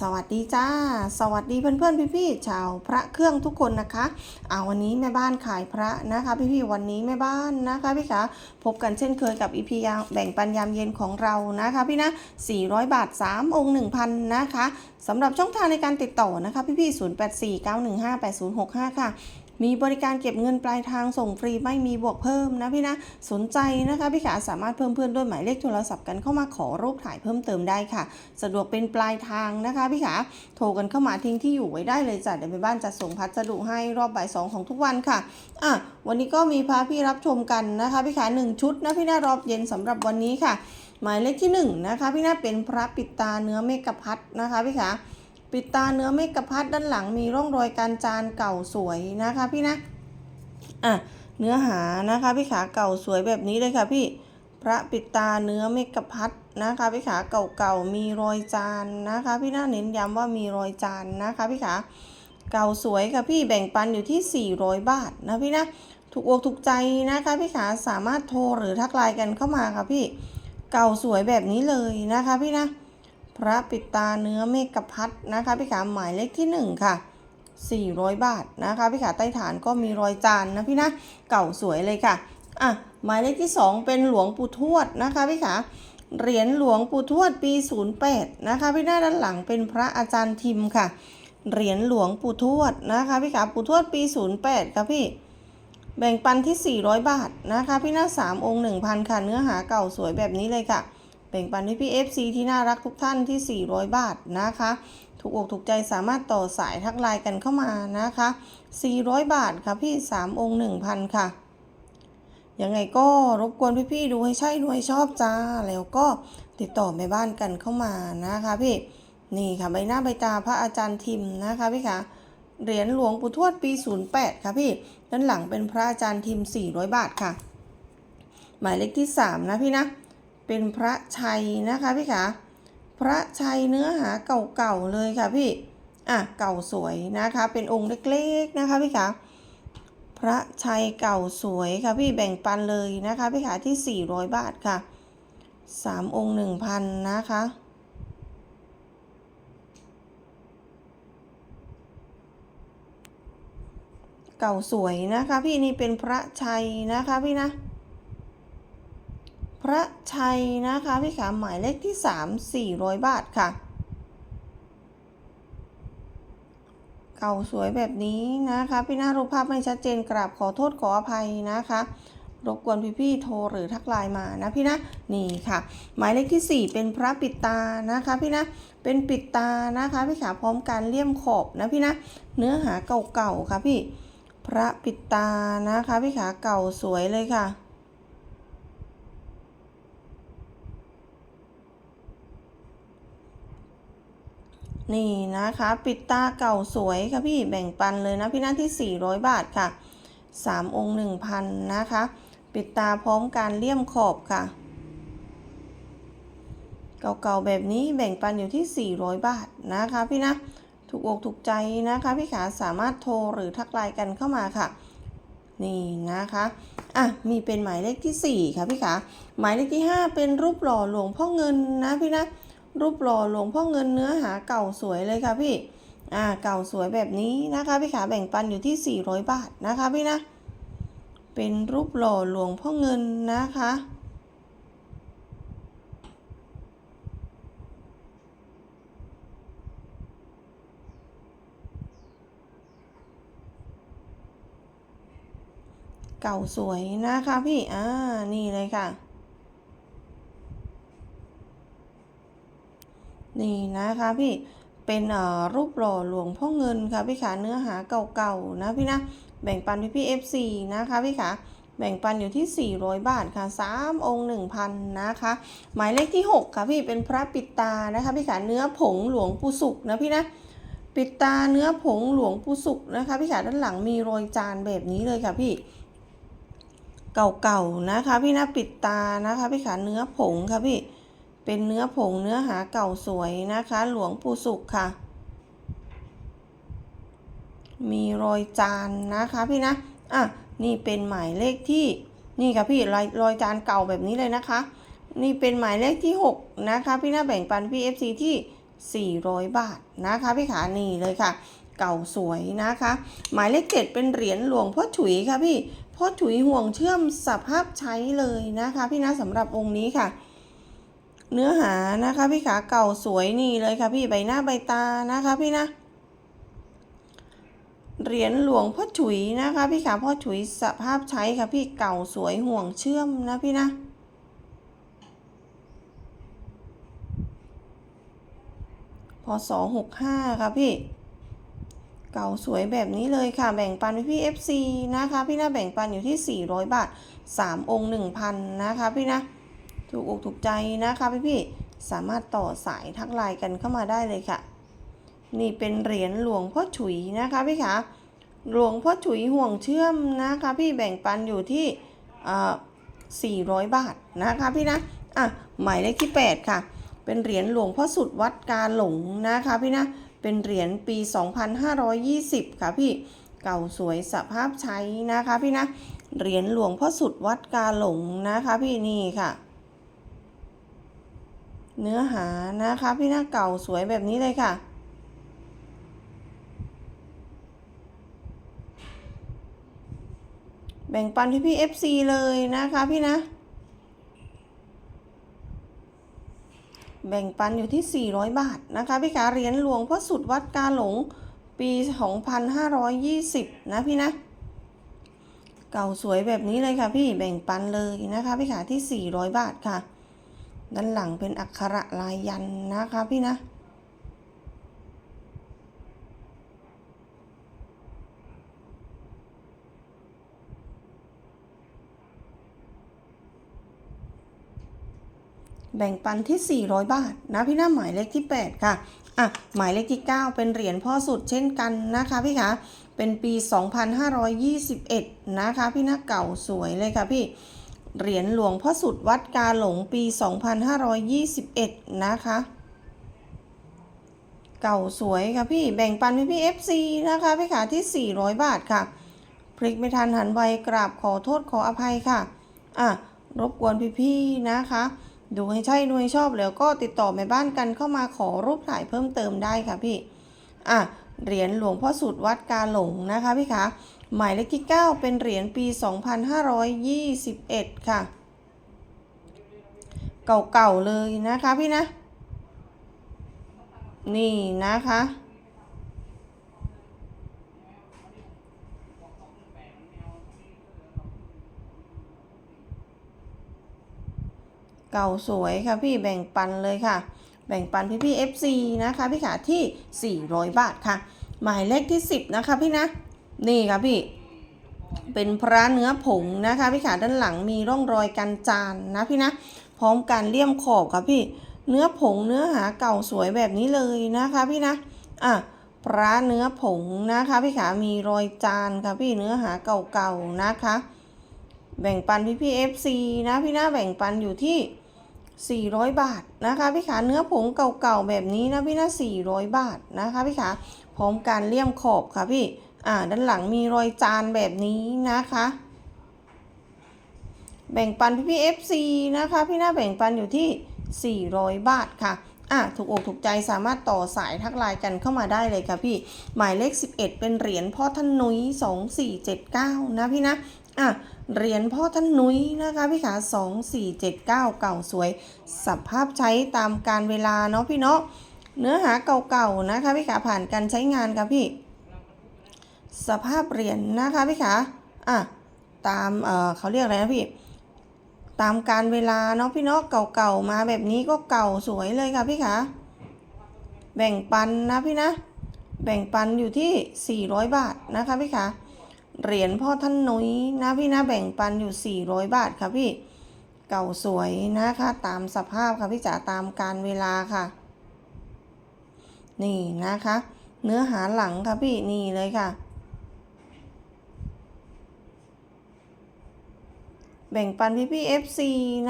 สวัสดีจ้า สวัสดีเพื่อนเพื่อนพี่พี่ชาวพระเครื่องทุกคนนะคะเอาวันนี้แม่บ้านขายพระนะคะพี่พี่วันนี้แม่บ้านนะคะพี่คะพบกันเช่นเคยกับอีพียาแบ่งปันยามเย็นของเรานะคะพี่นะ400 บาท 3 องค์ 1,000 นะคะสำหรับช่องทางในการติดต่อนะคะพี่พี่0849158065 ค่ะ มีบริการเก็บเงินปลายทางส่งฟรีไม่มีบวกเพิ่มนะพี่นะ สนใจนะคะพี่ขาสามารถเพิ่มเพื่อนด้วยหมายเลขโทรศัพท์กันเข้ามาขอรูปถ่ายเพิ่มเติมได้ค่ะ สะดวกเป็นปลายทางนะคะพี่ขาโทรกันเข้ามาทิ้งที่อยู่ไว้ได้เลยจ้ะเดี๋ยวไปบ้านจัดส่งพัสดุให้รอบบ่ายสองของทุกวันค่ะอะวันนี้ก็มีพาพี่รับชมกันนะคะพี่ขาหนึ่งชุดนะพี่นารอบเย็นสำหรับวันนี้ค่ะ หมายเลขที่หนึ่งนะคะพี่นาเป็นพระปิดตาเนื้อเมกะพัดนะคะพี่ขา ปิดตาเนื้อเมกะพัดด้านหลังมีร่องรอยการจานเก่าสวยนะคะพี่นะอะเนื้อหานะคะพี่ขาเก่าสวยแบบนี้เลยค่ะพี่พระปิดตาเนื้อเมกะพัดนะคะพี่ขาเก่าๆมีรอยจานนะคะพี่น่าเน้นย้ำว่ามีรอยจานนะคะพี่ขาเก่าสวยค่ะพี่แบ่งปันอยู่ที่ 400 บาทนะพี่นะถูกอกถูกใจนะคะพี่ขาสามารถโทรหรือทักไลน์กันเข้ามาค่ะพี่เก่าสวยแบบนี้เลยนะคะพี่นะ พระปิดตาเนื้อเมกพัดนะคะพี่ขาหมายเลขที่หนึ่งค่ะ 400 บาทนะคะพี่ขาใต้ฐานก็มีรอยจานนะพี่นะเก่าสวยเลยค่ะอะหมายเลขที่ 2 เป็นหลวงปู่ทวดนะคะพี่ขาเหรียญหลวงปู่ทวดปี 08 นะคะพี่หน้าด้านหลังเป็นพระอาจารย์ทิมค่ะ เหรียญหลวงปู่ทวดนะคะพี่ขาปู่ทวดปี 08ค่ะพี่แบ่งปันที่ 400 บาทนะคะพี่หน้า3องค์ 1,000 ค่ะเนื้อหาเก่าสวยแบบนี้เลยค่ะ แบ่งปันให้พี่ FC ที่น่ารักทุกท่านที่ 400 บาทนะคะ ถูกอกถูกใจสามารถต่อสายทักไลน์กันเข้ามานะคะ 400 บาทค่ะพี่ 3 องค์ 1,000 ค่ะ ยังไงก็รบกวนพี่ๆดูให้ใช่ดูให้ชอบจ้า แล้วก็ติดต่อแม่บ้านกันเข้ามานะคะพี่ นี่ค่ะใบหน้าใบตาพระอาจารย์ทิมนะคะพี่คะเหรียญหลวงปู่ทวดปี 08 ค่ะพี่ ด้านหลังเป็นพระอาจารย์ทิม 400 บาทค่ะ หมายเลขที่ 3 นะพี่นะ เป็นพระชัยนะคะพี่คะพระชัยเนื้อหาเก่าๆเลยค่ะพี่อะเก่าสวยนะคะ เป็นองค์เล็กๆนะคะพี่คะพระชัยเก่าสวยค่ะพี่แบ่งปันเลยนะคะพี่ขาที่ 400 บาทค่ะ 3 องค์ 1,000 นะคะเก่าสวยนะคะ พี่นี่เป็นพระชัยนะคะพี่นะ ระชัยนะคะพี่ขาหมายเลขที่ 3 400 บาทค่ะ เก่าสวยแบบนี้นะคะ พี่หน้ารูปภาพไม่ชัดเจนกราบขอโทษขออภัยนะคะรบกวนพี่ๆโทรหรือทักไลน์มานะพี่นะนี่ค่ะ หมายเลขที่ 4 เป็นพระปิดตานะคะพี่นะเป็นปิดตานะคะพี่ขาพร้อมการเลี่ยมขอบนะพี่นะเนื้อหาเก่าๆค่ะพี่ พระปิดตานะคะพี่ขาเก่าสวยเลยค่ะ นี่นะคะ ปิดตาเก่าสวยค่ะพี่แบ่งปันเลยนะพี่หน้าที่ 400 บาทค่ะ 3 องค์ 1,000 นะคะ ปิดตาพร้อมการเลี่ยมขอบค่ะ เก่าๆแบบนี้แบ่งปันอยู่ที่ 400 บาทนะคะพี่นะ ถูกอกถูกใจนะคะ พี่ขาสามารถโทรหรือทักไลน์กันเข้ามาค่ะ นี่นะคะอะมีเป็นหมายเลขที่ 4 ค่ะพี่ขาหมายเลขที่ 5 เป็นรูปหล่อหลวงพ่อเงินนะพี่นะ รูปหล่อหลวงพ่อเงินเนื้อหาเก่าสวยเลยค่ะพี่ อ่า เก่าสวยแบบนี้นะคะพี่ขาแบ่งปันอยู่ที่ 400 บาทนะคะพี่นะ เป็นรูปหล่อหลวงพ่อเงินนะคะเก่าสวยนะคะพี่ อ่า นี่เลยค่ะ นี่นะคะพี่เป็นรูปหล่อหลวงพ่อเงินค่ะพี่ขาเนื้อหาเก่าๆนะพี่นะแบ่งปันพี่พี่ FC นะคะพี่ขาแบ่งปันอยู่ที่ 400 บาทค่ะ 3 องค์ 1,000 นะคะ หมายเลขที่ 6 ค่ะพี่เป็นพระปิดตานะคะพี่ขาเนื้อผงหลวงปู่สุกนะพี่นะปิดตาเนื้อผงหลวงปู่สุกนะคะพี่ขาด้านหลังมีรอยจานแบบนี้เลยค่ะพี่เก่าๆนะคะพี่นะปิดตานะคะพี่ขาเนื้อผงค่ะพี่ เป็นเนื้อผงเนื้อหาเก่าสวยนะคะ หลวงปู่สุขค่ะ มีรอยจานนะคะพี่นะ อะ นี่เป็นหมายเลขที่ นี่ค่ะพี่รอยรอยจานเก่าแบบนี้เลยนะคะ นี่เป็นหมายเลขที่ 6 นะคะ พี่นะแบ่งปันพี่ FC ที่ 400 บาทนะคะพี่ขานี่เลยค่ะ เก่าสวยนะคะ หมายเลขเจ็ดเป็นเหรียญหลวงพ่อฉุยค่ะพี่พ่อฉุยห่วงเชื่อมสภาพใช้เลยนะคะ พี่นะสำหรับองค์นี้ค่ะ เนื้อหานะคะพี่ขาเก่าสวยนี่เลยค่ะพี่ใบหน้าใบตานะคะพี่นะ เหรียญหลวงพ่อฉุยนะคะพี่ขาพ่อฉุยสภาพใช้ค่ะพี่เก่าสวยห่วงเชื่อมนะพี่นะพศหกห้าค่ะพี่ เก่าสวยแบบนี้เลยค่ะแบ่งปันพี่พี่ FC นะคะพี่นะแบ่งปันอยู่ที่400บาท3องค์1,000นะคะพี่นะ ถูกอกถูกใจนะคะพี่พี่สามารถต่อสายทักไลน์กันเข้ามาได้เลยค่ะ นี่เป็นเหรียญหลวงพ่อฉุยนะคะพี่คะหลวงพ่อฉุยห่วงเชื่อมนะคะพี่แบ่งปันอยู่ที่อ่า400 บาทนะคะพี่นะอะหมายเลขที่ 8 ค่ะ เป็นเหรียญหลวงพ่อสุดวัดกาหลงนะคะพี่นะเป็นเหรียญปี 2520 ค่ะพี่เก่าสวยสภาพใช้นะคะพี่นะเหรียญหลวงพ่อสุดวัดกาหลงนะคะพี่นี่ค่ะ เนื้อหานะคะพี่นะเก่าสวยแบบนี้เลยค่ะ แบ่งปันพี่พี่ FC เลยนะคะพี่นะ แบ่งปันอยู่ที่ 400 บาทนะคะพี่ขาเหรียญหลวงพ่อสุดวัดกาหลงปี 2520 นะพี่นะ เก่าสวยแบบนี้เลยค่ะพี่แบ่งปันเลยนะคะพี่ขาที่ 400 บาทค่ะ ด้านหลังเป็นอักขระลายยันนะคะพี่นะ แบ่งปันที่ 400 บาท นะพี่น้าหมายเลขที่ 8 ค่ะอะหมายเลขที่ 9 เป็นเหรียญพ่อสุดเช่นกันนะคะพี่คะเป็นปี 2521 นะคะพี่น้าเก่าสวยเลยค่ะพี่ เหรียญหลวงพ่อสุดวัดกาหลงปี 2521 นะคะ เก่าสวยค่ะพี่แบ่งปันพี่พี่ FC นะคะพี่ขาที่ 400 บาทค่ะ พลิกไม่ทันหันไวกราบขอโทษขออภัยค่ะอะรบกวนพี่ๆนะคะ ดูให้ใช่ดูให้ชอบแล้วก็ติดต่อแม่บ้านกันเข้ามาขอรูปถ่ายเพิ่มเติมได้ค่ะพี่อะเหรียญหลวงพ่อสุดวัดกาหลงนะคะพี่คะ หมายเลขที่ 9 เป็นเหรียญปี 2521 ค่ะ เก่าๆเลยนะคะพี่นะ นี่นะคะ เก่าสวยค่ะพี่แบ่งปันเลยค่ะ แบ่งปันพี่พี่ FC นะคะพี่ขาที่ 400 บาทค่ะ หมายเลขที่ 10 นะคะพี่นะ นี่ค่ะพี่ เป็นพระเนื้อผงนะคะพี่ขาด้านหลังมีร่องรอยกันจานนะพี่นะพร้อมการเลี่ยมขอบค่ะพี่ เนื้อผงเนื้อหาเก่าสวยแบบนี้เลยนะคะพี่นะอะพระเนื้อผงนะคะพี่ขามีรอยจานค่ะพี่เนื้อหาเก่าๆนะคะ แบ่งปันพี่พี่ FC นะพี่นะแบ่งปันอยู่ที่ 400 บาทนะคะพี่ขาเนื้อผงเก่าๆแบบนี้นะพี่นะ400 บาทนะคะพี่ขาพร้อมการเลี่ยมขอบค่ะพี่ อ่าด้านหลังมีรอยจานแบบนี้นะคะ แบ่งปันพี่พี่ FC นะคะ พี่นะแบ่งปันอยู่ที่ 400 บาทค่ะอะถูกอกถูกใจสามารถต่อสายทักไลน์กันเข้ามาได้เลยค่ะพี่ หมายเลข 11 เป็นเหรียญพ่อท่านนุ้ย2479 นะพี่นะอะเหรียญพ่อท่านนุ้ยนะคะพี่ขา2479 เก่าสวยสภาพใช้ตามการเวลาเนาะพี่เนาะเนื้อหาเก่าๆนะคะพี่ขาผ่านการใช้งานค่ะพี่ สภาพเหรียญนะคะพี่ขาอะตามเออเขาเรียกอะไรนะพี่ ตามการเวลาเนาะพี่เนาะเก่าๆมาแบบนี้ก็เก่าสวยเลยค่ะพี่ขาแบ่งปันนะพี่นะ แบ่งปันอยู่ที่ 400 บาทนะคะพี่ขาเหรียญพ่อท่านนุ้ยนะพี่นะแบ่งปันอยู่ 400 บาทค่ะพี่เก่าสวยนะคะตามสภาพค่ะพี่จ๋าตามการเวลาค่ะ นี่นะคะ เนื้อหาหลังค่ะพี่นี่เลยค่ะ แบ่งปันพี่พี่ FC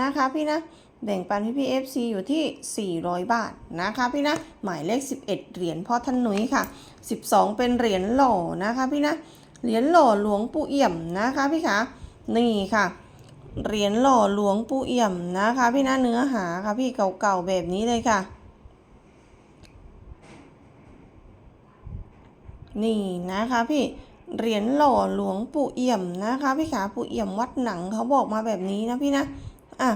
นะคะพี่นะแบ่งปันพี่พี่ FC อยู่ที่ 400 บาทนะคะพี่นะหมายเลข 11 เหรียญพ่อท่านหนุยค่ะ 12 เป็นเหรียญหล่อนะคะพี่นะเหรียญหล่อหลวงปู่เอี่ยมนะคะพี่คะนี่ค่ะเหรียญหล่อหลวงปู่เอี่ยมนะคะ พี่นะเนื้อหาค่ะพี่เก่าๆแบบนี้เลยค่ะ นี่นะคะพี่ เหรียญหล่อหลวงปู่เอี่ยมนะคะพี่ขาปู่เอี่ยมวัดหนังเขาบอกมาแบบนี้นะพี่นะอะ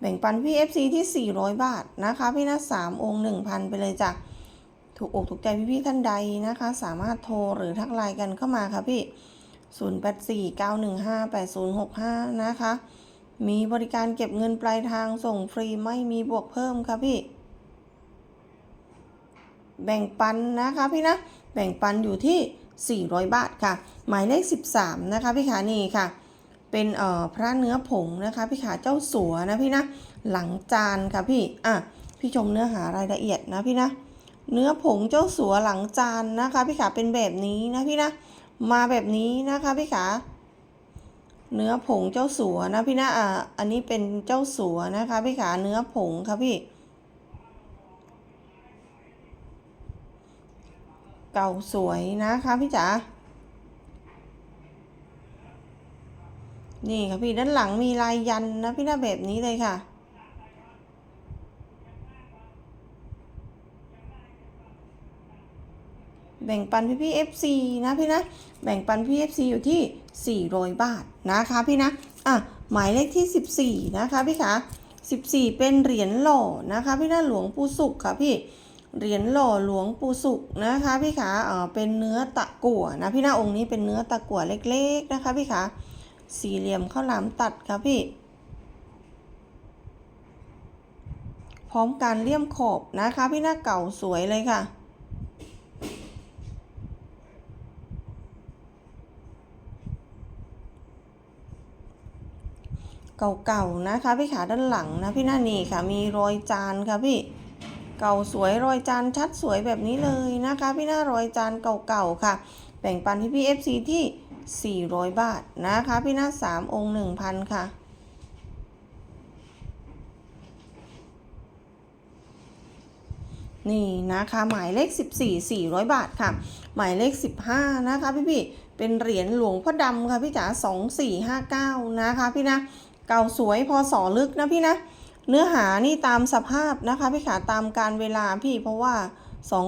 แบ่งปันพี่ FC ที่ 400 บาทนะคะ พี่นะ3องค์1,000ไปเลยจ้ะถูกอกถูกใจพี่ๆท่านใดนะคะ สามารถโทรหรือทักไลน์กันเข้ามาค่ะพี่ 0849158065 นะคะ มีบริการเก็บเงินปลายทางส่งฟรีไม่มีบวกเพิ่มค่ะพี่ แบ่งปันนะคะพี่นะ แบ่งปันอยู่ที่ 400 บาทค่ะ หมายเลข 13 นะคะพี่ขานี่ค่ะ เป็นเอ่อพระเนื้อผงนะคะพี่ขาเจ้าสัวนะพี่นะหลังจานค่ะพี่อะพี่ชมเนื้อหารายละเอียดนะพี่นะเนื้อผงเจ้าสัวหลังจานนะคะพี่ขาเป็นแบบนี้นะพี่นะมาแบบนี้นะคะพี่ขาเนื้อผงเจ้าสัวนะพี่นะอ่าอันนี้เป็นเจ้าสัวนะคะพี่ขาเนื้อผงค่ะพี่ เก่าสวยนะคะพี่จ๋า นี่ค่ะพี่ด้านหลังมีลายยันนะพี่นะแบบนี้เลยค่ะแบ่งปันพี่พี่ FC นะพี่นะ แบ่งปันพี่ FC อยู่ที่ 400 บาทนะคะพี่นะ อะ หมายเลขที่ 14 นะคะพี่คะ14 เป็นเหรียญหล่อนะคะ พี่นะหลวงปู่สุขค่ะพี่ เหรียญหล่อหลวงปู่สุขนะคะพี่ขาเออเป็นเนื้อตะกั่วนะพี่หนะองค์นี้เป็นเนื้อตะกั่วเล็กๆนะคะพี่ขาสี่เหลี่ยมข้าวหลามตัดค่ะพี่ พร้อมการเลี่ยมขอบนะคะพี่หน้าเก่าสวยเลยค่ะเก่าๆนะคะพี่ขาด้านหลังนะพี่หน้านี่ค่ะมีรอยจานค่ะพี่ เก่าสวยรอยจานชัดสวยแบบนี้เลยนะคะพี่หน้ารอยจานเก่าๆค่ะ แบ่งปันพี่พี่ FC ที่ 400 บาทนะคะพี่หน้า3 องค์ 1,000 ค่ะนี่นะคะหมายเลข 14 400 บาทค่ะ หมายเลข 15 นะคะพี่พี่เป็นเหรียญหลวงพ่อดำค่ะพี่จ๋า2459 นะคะพี่นะ เก่าสวยพอสอลึกนะพี่นะ เนื้อหานี่ตามสภาพนะคะพี่ขาตามการเวลาพี่เพราะว่า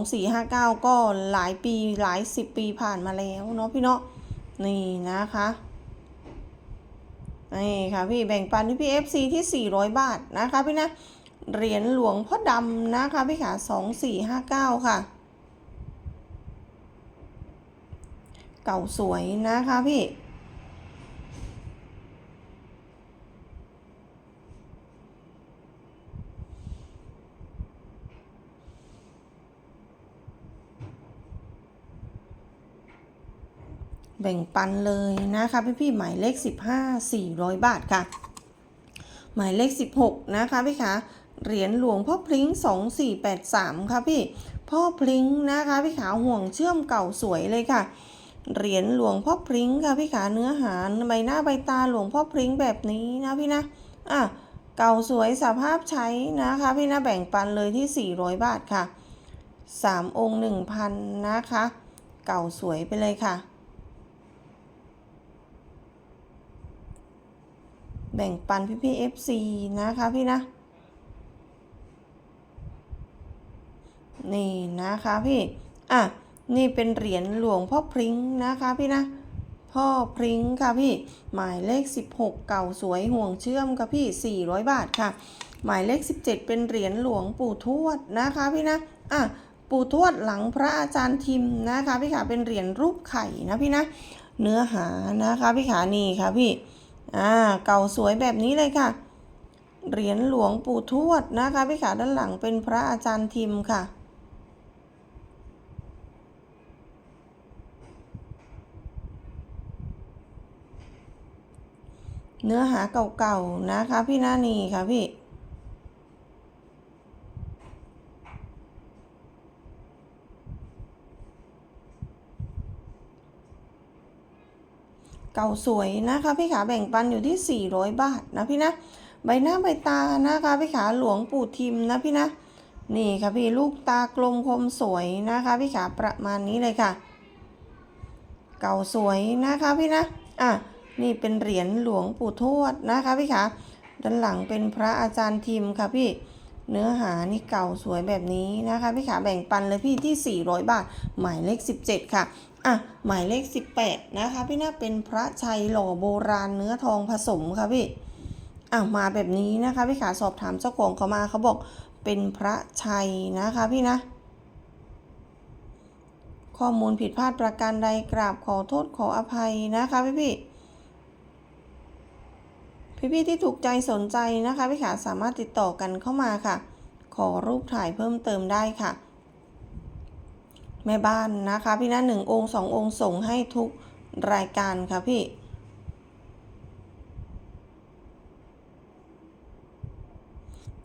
2459 ก็หลายปีหลายสิบปีผ่านมาแล้วเนาะพี่เนาะนี่นะคะนี่ค่ะพี่แบ่งปันที่พี่ FC ที่ 400 บาทนะคะพี่นะเหรียญหลวงพ่อดำนะคะพี่ขา2459 ค่ะ เก่าสวยนะคะพี่ แบ่งปันเลยนะคะพี่พี่ๆหมายเลข 15 400 บาทค่ะ หมายเลข 16 นะคะพี่คะเหรียญหลวงพ่อพริ้ง2483 ค่ะพี่ พ่อพริ้งนะคะพี่ขาห่วงเชื่อมเก่าสวยเลยค่ะ เหรียญหลวงพ่อพริ้งค่ะพี่ขาเนื้อหาใบหน้าใบตาหลวงพ่อพริ้งแบบนี้นะพี่นะ อะ เก่าสวยสภาพใช้นะคะพี่นะแบ่งปันเลยที่ 400 บาทค่ะ 3 องค์ 1,000 นะคะ เก่าสวยไปเลยค่ะ แบ่งปันพี่พี่ FC นะคะพี่นะ นี่นะคะพี่ อะ นี่เป็นเหรียญหลวงพ่อพริ้งนะคะพี่นะ พ่อพริ้งค่ะพี่ หมายเลข 16 เก่าสวยห่วงเชื่อมค่ะพี่ 400 บาทค่ะ หมายเลข 17 เป็นเหรียญหลวงปู่ทวดนะคะพี่นะ อะปู่ทวดหลังพระอาจารย์ทิมนะคะพี่ขาเป็นเหรียญรูปไข่นะพี่นะ เนื้อหานะคะพี่ขานี่ค่ะพี่ อ่าเก่าสวยแบบนี้เลยค่ะ เหรียญหลวงปู่ทวดนะคะพี่ขาด้านหลังเป็นพระอาจารย์ทิมค่ะเนื้อหาเก่าๆนะคะพี่นานีค่ะพี่ เก่าสวยนะคะพี่ขาแบ่งปันอยู่ที่ 400 บาทนะพี่นะ ใบหน้าใบตานะคะพี่ขาหลวงปู่ทิมนะพี่นะ นี่ค่ะพี่ลูกตากลมคมสวยนะคะพี่ขาประมาณนี้เลยค่ะ เก่าสวยนะคะพี่นะ อะนี่เป็นเหรียญหลวงปู่ทวดนะคะพี่ขาด้านหลังเป็นพระอาจารย์ทิมค่ะพี่ เนื้อหานี่เก่าสวยแบบนี้นะคะ พี่ขาแบ่งปันเลยพี่ที่ 400 บาท หมายเลข 17 ค่ะอะหมายเลข 18 นะคะ พี่น่าเป็นพระชัยหล่อโบราณเนื้อทองผสมค่ะพี่อะมาแบบนี้นะคะ พี่ขาสอบถามเจ้าของเขามาเขาบอกเป็นพระชัยนะคะพี่นะ ข้อมูลผิดพลาดประการใดกราบขอโทษขออภัยนะคะพี่พี่ พี่ๆที่ถูกใจสนใจนะคะพี่ขาสามารถติดต่อกันเข้ามาค่ะ ขอรูปถ่ายเพิ่มเติมได้ค่ะ แม่บ้านนะคะ พี่นะหนึ่งองค์สององค์ส่งให้ทุกรายการค่ะพี่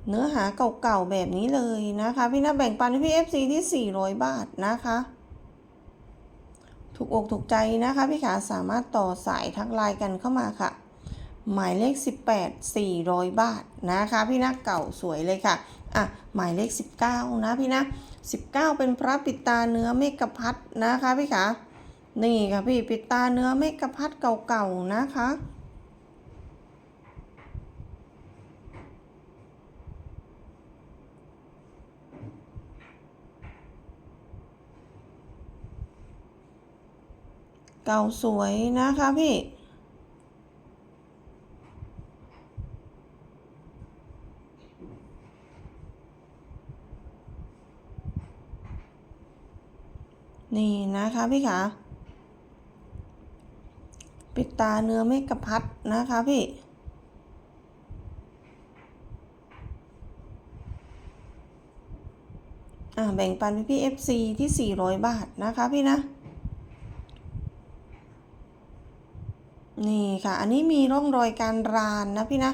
เนื้อหาเก่าๆแบบนี้เลยนะคะ พี่นะแบ่งปันให้พี่ FC ที่ 400 บาทนะคะ ถูกอกถูกใจนะคะ พี่ขาสามารถต่อสายทักไลน์กันเข้ามาค่ะ หมายเลข 18 400 บาทนะคะ พี่นะเก่าสวยเลยค่ะอะหมายเลข 19 นะพี่นะ 19 เป็นพระปิตาเนื้อเมกพัดนะคะพี่ขานี่ค่ะพี่ปิตาเนื้อเมกพัดเก่าๆนะคะเก่าสวยนะคะพี่ นี่นะคะพี่ขาปิดตาเนื้อเมกะพัดนะคะพี่อ่าแบ่งปันพี่พี่ FC ที่ 400 บาทนะคะพี่นะ นี่ค่ะ อันนี้มีร่องรอยการรานนะพี่นะ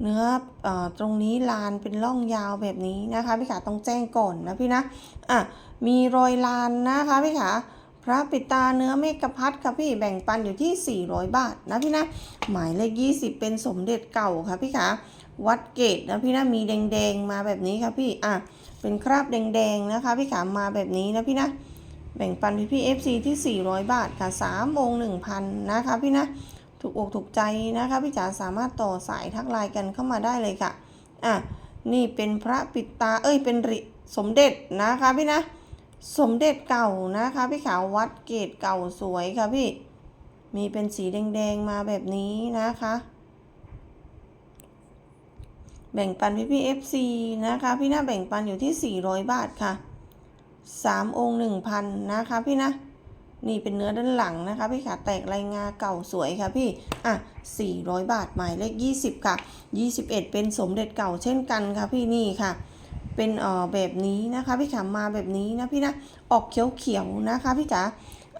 เนื้อเออตรงนี้ลานเป็นร่องยาวแบบนี้นะคะพี่ขาต้องแจ้งก่อนนะพี่นะ อะ มีรอยลานนะคะพี่ขาพระปิตาเนื้อเมกพัดค่ะพี่แบ่งปันอยู่ที่ 400 บาทนะพี่นะหมายเลข 20 เป็นสมเด็จเก่าค่ะพี่ขาวัดเกตนะพี่นะมีแดงๆมาแบบนี้ค่ะพี่อะเป็นคราบแดงๆนะคะพี่ขามาแบบนี้นะพี่นะแบ่งปันพี่พี่ FC ที่ 400 บาทค่ะ3องค์1,000นะคะพี่นะถูกอกถูกใจนะคะพี่จ๋าสามารถต่อสายทักไลน์กันเข้ามาได้เลยค่ะอะนี่เป็นพระปิตาเอ้ยเป็นริสมเด็จนะคะพี่นะ สมเด็จเก่านะคะ พี่ขาววัดเกตเก่าสวยค่ะพี่ มีเป็นสีแดงๆมาแบบนี้นะคะ แบ่งปันพี่พี่ FC นะคะ พี่นะแบ่งปันอยู่ที่ 400 บาทค่ะ 3 องค์ 1,000 นะคะพี่นะนี่เป็นเนื้อด้านหลังนะคะ พี่ขาแตกลายงาเก่าสวยค่ะพี่ อะ 400 บาทหมายเลข 20 ค่ะ 21 เป็นสมเด็จเก่าเช่นกันค่ะพี่นี่ค่ะ เป็นเอ่อแบบนี้นะคะพี่ขามาแบบนี้นะพี่นะออกเขียวๆนะคะพี่จ๋า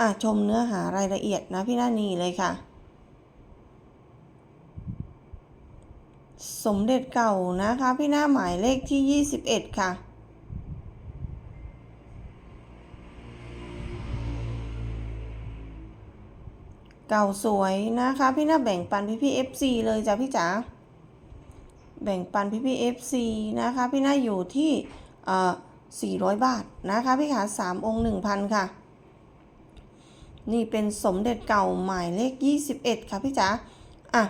อะชมเนื้อหารายละเอียดนะพี่นะนี่เลยค่ะ สมเด็จเก่านะคะพี่หน้าหมายเลขที่ 21 ค่ะเก่าสวยนะคะ พี่หน้าแบ่งปันพี่พี่ FC เลยจ้ะพี่จ๋า แบ่งปันพี่พี่ FC นะคะ พี่หน้าอยู่ที่ 400 บาทนะคะ พี่ขา3องค์ 1,000 ค่ะ นี่เป็นสมเด็จเก่าหมายเลข 21 ค่ะพี่จ๋าอะ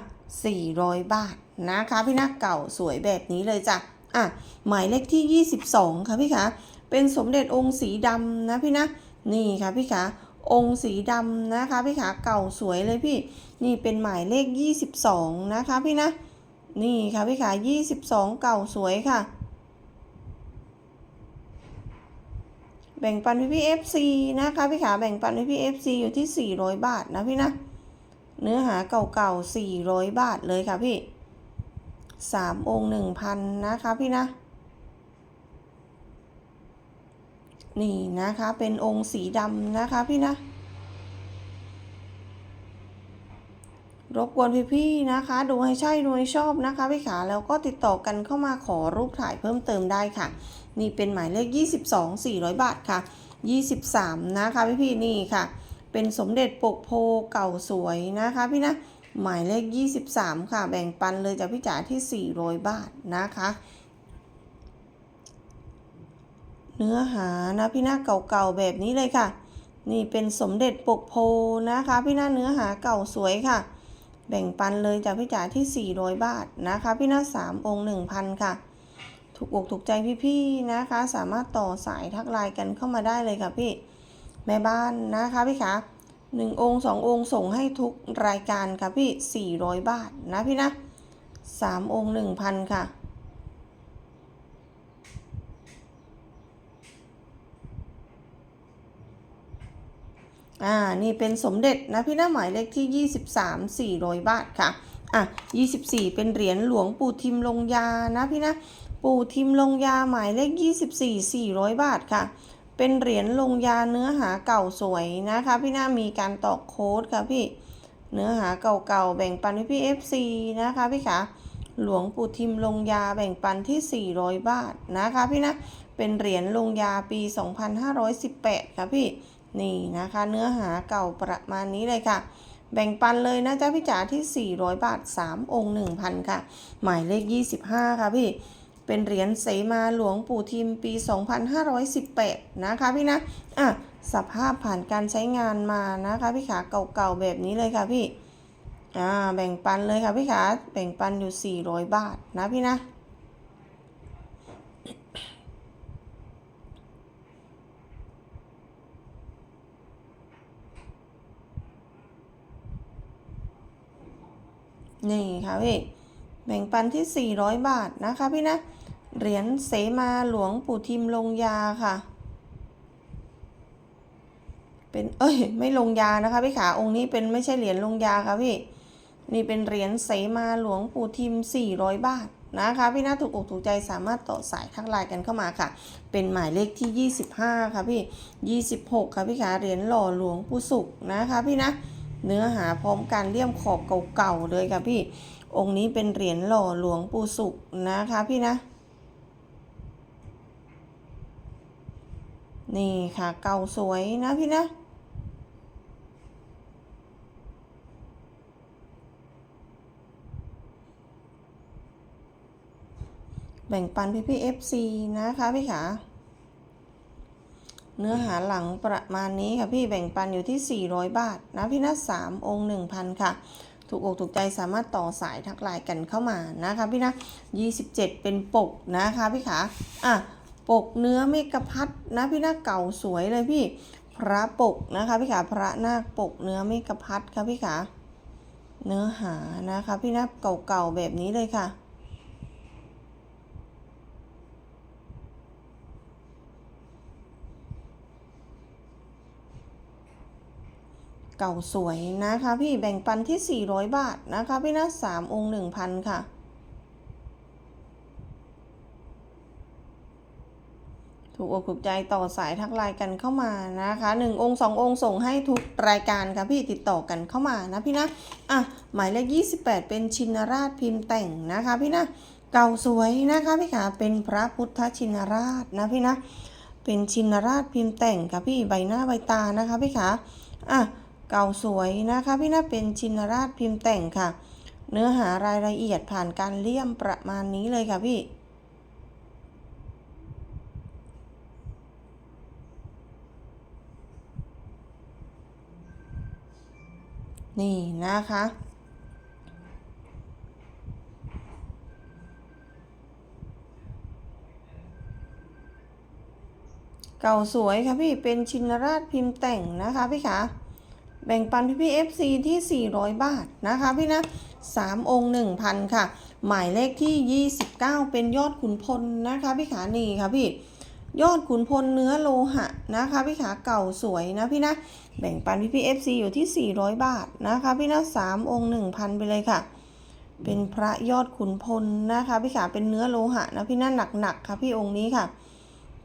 400 บาทนะคะ พี่นาเก่าสวยแบบนี้เลยจ้ะอะ หมายเลขที่ 22 ค่ะพี่คะเป็นสมเด็จองค์สีดำนะพี่นะ นี่ค่ะพี่คะองค์สีดำนะคะ พี่ขาเก่าสวยเลยพี่ นี่เป็นหมายเลข 22 นะคะพี่นะ นี่ค่ะพี่ขา22 เก่าสวยค่ะ แบ่งปันพี่พี่ FC นะคะพี่ขาแบ่งปันพี่พี่ FC อยู่ที่ 400 บาทนะพี่นะ เนื้อหาเก่าๆ 400 บาทเลยค่ะพี่3องค์1,000นะคะพี่นะ นี่นะคะเป็นองค์สีดำนะคะพี่นะ รบกวนพี่ๆนะคะ ดูให้ใช่ดูให้ชอบนะคะพี่ขาแล้วก็ติดต่อกันเข้ามาขอรูปถ่ายเพิ่มเติมได้ค่ะ นี่เป็นหมายเลข 22 400 บาทค่ะ 23 นะคะพี่ๆนี่ค่ะ เป็นสมเด็จปกโพเก่าสวยนะคะพี่นะหมายเลข 23 ค่ะ แบ่งปันเลยจากพี่จ๋าที่ 400 บาทนะคะ เนื้อหานะพี่หน้าเก่าๆแบบนี้เลยค่ะ นี่เป็นสมเด็จปกโพนะคะ พี่หน้าเนื้อหาเก่าสวยค่ะ แบ่งปันเลยจากพี่จ๋าที่ 400 บาทนะคะ พี่น้า3องค์1,000 ค่ะ ถูกอกถูกใจพี่ๆนะคะ สามารถต่อสายทักไลน์กันเข้ามาได้เลยค่ะพี่แม่บ้านนะคะพี่คะหนึ่งองค์สององค์ส่งให้ทุกรายการค่ะพี่ 400 บาทนะพี่นะสามองค์1,000 ค่ะ อ่า นี่เป็นสมเด็จนะพี่นะหมายเลขที่ 23 400 บาทค่ะ อะ 24 เป็นเหรียญหลวงปู่ทิมลงยานะพี่นะ ปู่ทิมลงยาหมายเลข 24 400 บาทค่ะ เป็นเหรียญลงยาเนื้อหาเก่าสวยนะคะ พี่นามีการตอกโค้ดค่ะพี่ เนื้อหาเก่าๆแบ่งปันให้พี่ FC นะคะพี่คะหลวงปู่ทิมลงยาแบ่งปันที่ 400 บาทนะคะพี่นะ เป็นเหรียญลงยาปี 2518 ค่ะพี่ นี่นะคะเนื้อหาเก่าประมาณนี้เลยค่ะ แบ่งปันเลยนะจ๊ะพี่จ๋าที่ 400 บาท 3 องค์ 1,000 ค่ะ หมายเลข 25 ค่ะพี่เป็นเหรียญเสมาหลวงปู่ทิมปี 2518 นะคะพี่นะอะสภาพผ่านการใช้งานมานะคะพี่ขาเก่าๆแบบนี้เลยค่ะพี่อ่าแบ่งปันเลยค่ะพี่ขาแบ่งปันอยู่ 400 บาทนะพี่นะ นี่ค่ะพี่แบ่งปันที่ 400 บาทนะคะพี่นะ เหรียญเสมาหลวงปู่ทิมลงยาค่ะ เป็นเอ้ยไม่ลงยานะคะพี่ขาองค์นี้เป็นไม่ใช่เหรียญลงยาค่ะพี่ นี่เป็นเหรียญเสมาหลวงปู่ทิม 400 บาทนะคะพี่นะถูกอกถูกใจสามารถต่อสายทักไลน์กันเข้ามาค่ะ เป็นหมายเลขที่ 25 ค่ะพี่ 26 ค่ะพี่ขาเหรียญหล่อหลวงปู่สุขนะคะพี่นะ เนื้อหาพร้อมการเลี่ยมขอบเก่าๆเลยค่ะพี่ องค์นี้เป็นเหรียญหล่อหลวงปู่สุขนะคะพี่นะ นี่ค่ะเก่าสวยนะพี่นะแบ่งปันพี่พี่ FC นะคะพี่ขา เนื้อหาหลังประมาณนี้ค่ะพี่แบ่งปันอยู่ที่ 400 บาท นะพี่นะ3องค์ 1,000 ค่ะ ถูกอกถูกใจสามารถต่อสายทักไลน์กันเข้ามานะคะพี่นะ 27 เป็นปกนะคะพี่ขาอะปกเนื้อเมกะพัดนะพี่นาคเก่าสวยเลยพี่พระปกนะคะพี่ขาพระนาคปกเนื้อเมกะพัดค่ะพี่ขาเนื้อหานะคะพี่นาคเก่าๆแบบนี้เลยค่ะ เก่าสวยนะคะพี่แบ่งปันที่ 400 บาทนะคะพี่นะ3องค์1,000ค่ะ ถูกอกถูกใจต่อสายทักไลน์กันเข้ามานะคะหนึ่งองค์สององค์ส่งให้ทุกรายการค่ะพี่ติดต่อกันเข้ามานะพี่นะอะหมายเลข 28 เป็นชินราชพิมพ์แต่งนะคะพี่นะเก่าสวยนะคะพี่ขาเป็นพระพุทธชินราชนะพี่นะเป็นชินราชพิมพ์แต่งค่ะพี่ใบหน้าใบตานะคะพี่ขาอะ เก่าสวยนะคะ พี่นะเป็นชินราชพิมพ์แต่งค่ะ เนื้อหารายละเอียดผ่านการเลี่ยมประมาณนี้เลยค่ะพี่นี่นะคะ เก่าสวยค่ะพี่เป็นชินราชพิมพ์แต่งนะคะพี่คะ แบ่งปันพี่พี่ FC ที่ 400 บาทนะคะพี่นะ3องค์ 1,000 ค่ะ หมายเลขที่ 29 เป็นยอดขุนพลนะคะพี่ขานี่ค่ะพี่ยอดขุนพลเนื้อโลหะนะคะพี่ขาเก่าสวยนะพี่นะแบ่งปันพี่พี่ FC อยู่ที่ 400 บาทนะคะพี่นะ3องค์ 1,000 ไปเลยค่ะ เป็นพระยอดขุนพลนะคะพี่ขาเป็นเนื้อโลหะนะพี่นะหนักๆค่ะพี่องค์นี้ค่ะ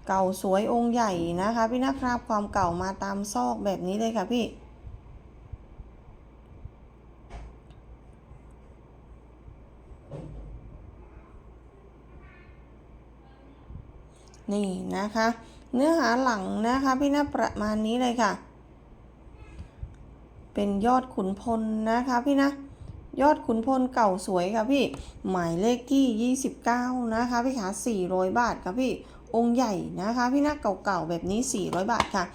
เก่าสวยองค์ใหญ่นะคะ พี่นะคราบความเก่ามาตามซอกแบบนี้เลยค่ะพี่ นี่นะคะ เนื้อหาหลังนะคะพี่นะประมาณนี้เลยค่ะ เป็นยอดขุนพลนะคะพี่นะยอดขุนพลเก่าสวยค่ะพี่ หมายเลขที่ 29 นะคะพี่ขา400 บาทค่ะพี่ องค์ใหญ่นะคะพี่นะเก่าๆแบบนี้ 400 บาทค่ะ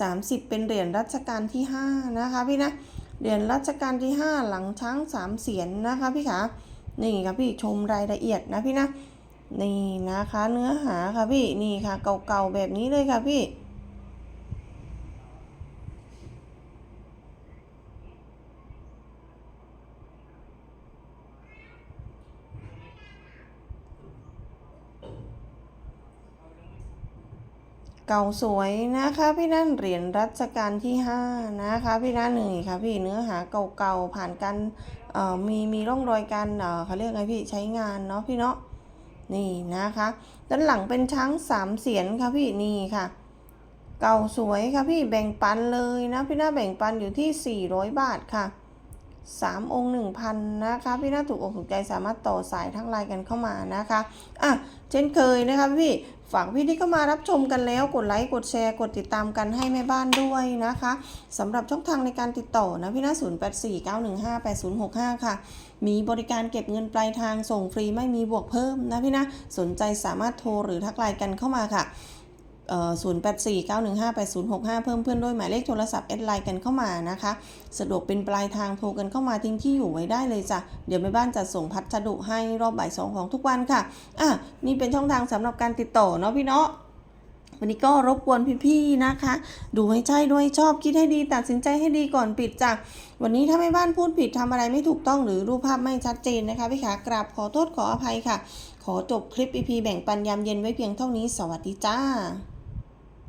30 เป็นเหรียญรัชกาลที่ 5 นะคะพี่นะเหรียญรัชกาลที่ 5 หลังช้างสามเสียนนะคะพี่ขานี่ค่ะพี่ชมรายละเอียดนะพี่นะ นี่นะคะเนื้อหาค่ะพี่นี่ค่ะ เก่าๆแบบนี้เลยค่ะพี่เก่าสวยนะคะพี่นั่นเหรียญรัชกาลที่ห้านะคะพี่นั่นหนึ่งค่ะพี่เนื้อหาเก่าๆผ่านการมีมีร่องรอยการเเขาเรียกไงพี่ใช้งานเนาะพี่เนาะ นี่นะคะ ด้านหลังเป็นช้างสามเสียนค่ะพี่นี่ค่ะ เก่าสวยค่ะพี่แบ่งปันเลยนะพี่น่าแบ่งปันอยู่ที่ 400 บาทค่ะ 3 องค์ 1,000 นะคะ พี่น่าถูกอกถูกใจสามารถต่อสายทั้งไลน์กันเข้ามานะคะอะเช่นเคยนะคะพี่ฝากพี่ที่เข้ามารับชมกันแล้วกดไลค์กดแชร์กดติดตามกันให้แม่บ้านด้วยนะคะสำหรับช่องทางในการติดต่อนะพี่น่า0849158065 ค่ะ มีบริการเก็บเงินปลายทางส่งฟรีไม่มีบวกเพิ่มนะพี่นะสนใจสามารถโทรหรือทักไลน์กันเข้ามาค่ะ 0849158065 เพิ่มเพื่อนด้วยหมายเลขโทรศัพท์แอดไลน์กันเข้ามานะคะ สะดวกเป็นปลายทางโทรกันเข้ามาทิ้งที่อยู่ไว้ได้เลยจ้ะ เดี๋ยวแม่บ้านจะส่งพัสดุให้รอบบ่ายสองของทุกวันค่ะ อะ นี่เป็นช่องทางสำหรับการติดต่อเนาะพี่เนาะวันนี้ก็รบกวนพี่ๆนะคะ ดูให้ใช่ด้วยชอบคิดให้ดีตัดสินใจให้ดีก่อนปิดจ้ะวันนี้ถ้าแม่บ้านพูดผิดทำอะไรไม่ถูกต้องหรือรูปภาพไม่ชัดเจนนะคะพี่ขากราบขอโทษขออภัยค่ะ ขอจบคลิป EP แบ่งปันยามเย็นไว้เพียงเท่านี้สวัสดีจ้า